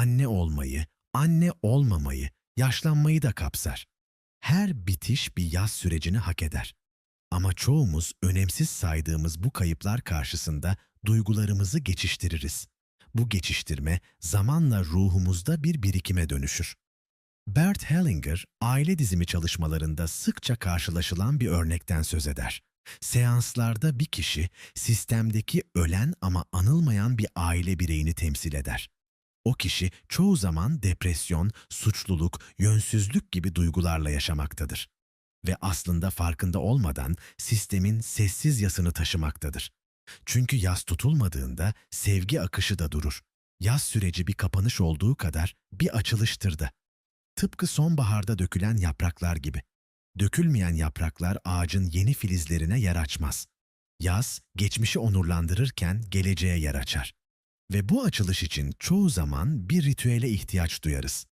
anne olmayı, anne olmamayı, yaşlanmayı da kapsar. Her bitiş bir yaz sürecini hak eder. Ama çoğumuz önemsiz saydığımız bu kayıplar karşısında duygularımızı geçiştiririz. Bu geçiştirme zamanla ruhumuzda bir birikime dönüşür. Bert Hellinger, aile dizimi çalışmalarında sıkça karşılaşılan bir örnekten söz eder. Seanslarda bir kişi sistemdeki ölen ama anılmayan bir aile bireyini temsil eder. O kişi çoğu zaman depresyon, suçluluk, yönsüzlük gibi duygularla yaşamaktadır ve aslında farkında olmadan sistemin sessiz yasını taşımaktadır. Çünkü yas tutulmadığında sevgi akışı da durur. Yaz süreci bir kapanış olduğu kadar bir açılıştır da. Tıpkı sonbaharda dökülen yapraklar gibi. Dökülmeyen yapraklar ağacın yeni filizlerine yer açmaz. Yaz, geçmişi onurlandırırken geleceğe yer açar. Ve bu açılış için çoğu zaman bir ritüele ihtiyaç duyarız.